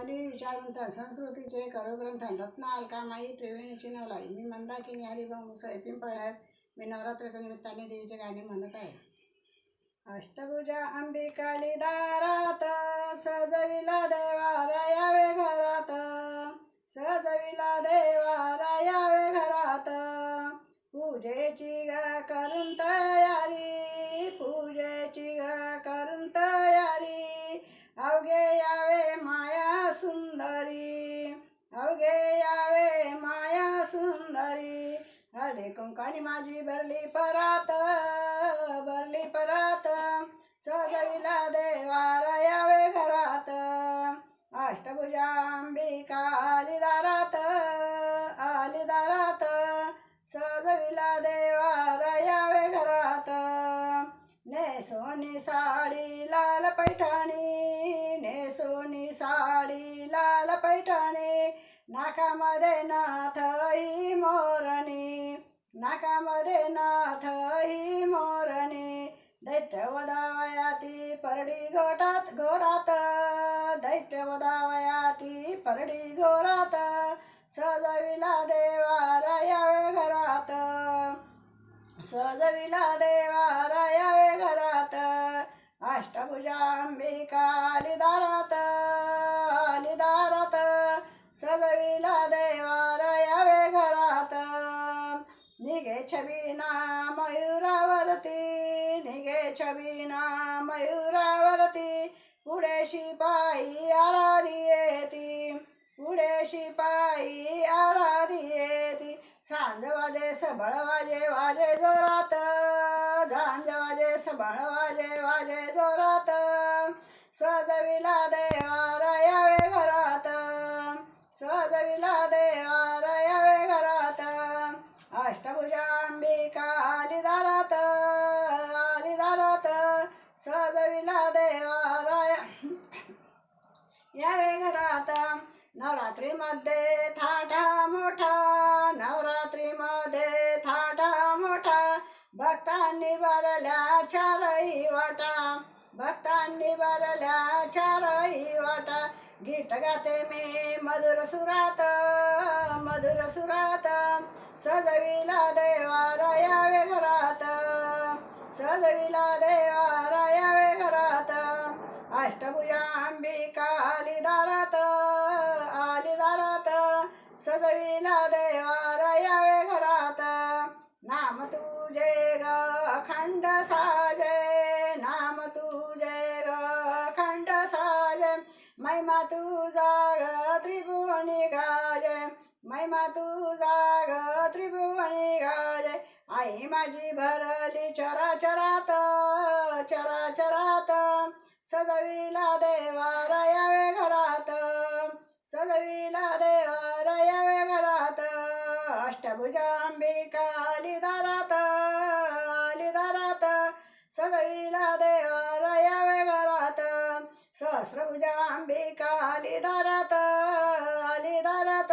माऊली विचारवंत संस्कृतीचे करोग्रंथ रत्न अलकामाई त्रिवेणीची नवलाई मी मंदाकिनी हरिभाऊ मुसळे पिंपळ्यात मी नवरात्रीच्या निमित्ताने देवीचे गाणे म्हणत आहे. अष्टभुजा अंबिकाली दारात सजविला देवार यावे घरात सजविला देवारा यावे घरात. पूजेची ग करून तर हळदी कुंकाने माझी भरली परात भरली परात. सजविला देवार यावे घरात. अष्टभुजा अंबिका आली दारात आली दारात. सजविला देवार यावे घरात. नेसोनी साडी लाल पैठणी नेसोनी साडी लाल पैठणी. नाकामध्ये नाथई मो नाकामध्ये नाथई मोरणी दैत्य वदावयाती परडी घोटात घोरात. दैत्य वदावयाती परडी घोरात. सजविला देवा रायावे घरात. सजविला देवा रायावे घरात. अष्टभुजा अंबिका दारात छबीना मयुरावरती निघे छबीना मयुरावरती पुढे शिपाई आराधी येती पुढे शिपाई आराधी येती. सांज वाजे सबळ वाजे वाजे जोरात झांज वाजे सबळ वाजे वाजे जोरात. सजविला देवा यावे घरात सजविला देवा यावे घरात. अष्टभुजा यावे घरात नवरात्रीमध्ये थाटा मोठा नवरात्रीमध्ये थाटा मोठा. भक्तांनी भरल्या चारही वाटा भक्तांनी भरल्या चारही वाटा. गीत गाते मी मधुर सुरात मधुर सुरात. सजविला देवार यावे घरात सजविला देवार यावे घरात. अष्टभुजा सजविला देवार यावे घरात. नाम तुझे ग खंड साजे. नाम तुझे ग खंड साजे. महिमा तुझा ग त्रिभुवनी गाजे. महिमा तुझा ग त्रिभुवनी गाजे. आई माझी भरली चरा चरात चरा चरात सजविला देवार यावे घरात. सजवी अष्टभुजा अंबिका आली दारात आली दारात सजविला देवार यावे घरात सहस्रभुजा आली दारात आली दारात